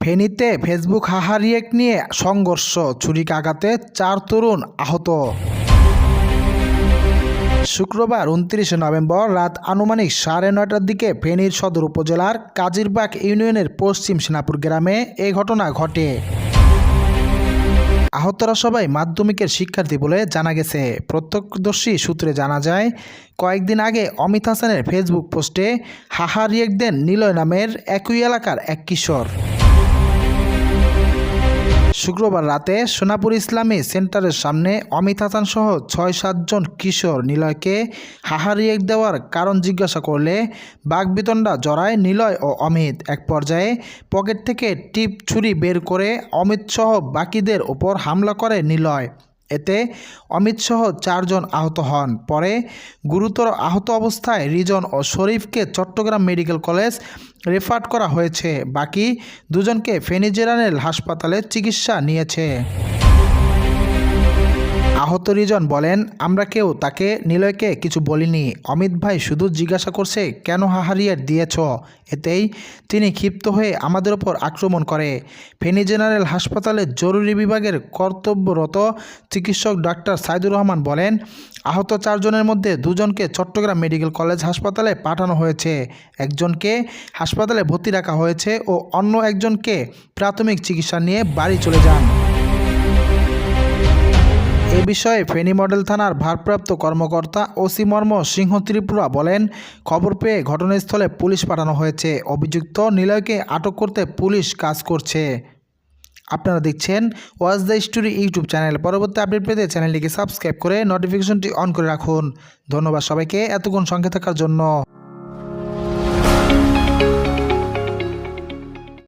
ফেনীতে ফেসবুক হাহারিয়েক নিয়ে সংঘর্ষ, ছুরিকাঘাতে চার তরুণ আহত। শুক্রবার উনত্রিশে নভেম্বর রাত আনুমানিক সাড়ে নয়টার দিকে ফেনীর সদর উপজেলার কাজিরবাগ ইউনিয়নের পশ্চিম সেনাপুর গ্রামে এই ঘটনা ঘটে। আহতরা সবাই মাধ্যমিকের শিক্ষার্থী বলে জানা গেছে। প্রত্যক্ষদর্শী সূত্রে জানা যায়, কয়েকদিন আগে অমিত হাসানের ফেসবুক পোস্টে হাহা রিয়েক দেন নিলয় নামের একই এলাকার এক কিশোর। শুক্রবার রাতে সোনাপুর ইসলামী সেন্টারের সামনে অমিত হাসান সহ ছয় সাতজন কিশোর নিলয়কে হাহারিয়ে দেওয়ার কারণ জিজ্ঞাসা করলে বাঘবিতণ্ডা জড়ায় নিলয় ও অমিত। এক পর্যায়ে পকেট থেকে টিপ ছুরি বের করে অমিত সহ বাকিদের ওপর হামলা করে নিলয়। এতে অমিত সহ চারজন আহত হন। পরে গুরুতর আহত অবস্থায় রিজন ও শরীফকে চট্টগ্রাম মেডিকেল কলেজ রেফার করা হয়েছে। বাকি দুজনকে ফেনী হাসপাতালে চিকিৎসা নিয়েছে। আহত রিজন বলেন, আমরা কেউ, তাকে নিলয়কে কিছু বলিনি। অমিত ভাই শুধু জিজ্ঞাসা করছে, কেন হাহারিয়ার দিয়েছ? এতেই তিনি ক্ষিপ্ত হয়ে আমাদের ওপর আক্রমণ করে। ফেনী জেনারেল হাসপাতালের জরুরি বিভাগের কর্তব্যরত চিকিৎসক ডাক্তার সাইদুর রহমান বলেন, আহত চারজনের মধ্যে দুজনকে চট্টগ্রাম মেডিকেল কলেজ হাসপাতালে পাঠানো হয়েছে। একজনকে হাসপাতালে ভর্তি রাখা হয়েছে ও অন্য একজনকে প্রাথমিক চিকিৎসা নিয়ে বাড়ি চলে যান। এ বিষয়ে ফেনী মডেল থানার ভারপ্রাপ্ত কর্মকর্তা ওসি মর্ম সিংহ ত্রিপুরা বলেন, খবর পেয়ে ঘটনাস্থলে পুলিশ পাঠানো হয়েছে। অভিযুক্ত নিলয়কে আটক করতে পুলিশ কাজ করছে। আপনারা দেখছেন was the story YouTube channel. পরবর্তী আপডেট পেতে চ্যানেলটিকে সাবস্ক্রাইব করে নোটিফিকেশনটি অন করে রাখুন। ধন্যবাদ সবাইকে এতক্ষণ সঙ্গে থাকার জন্য।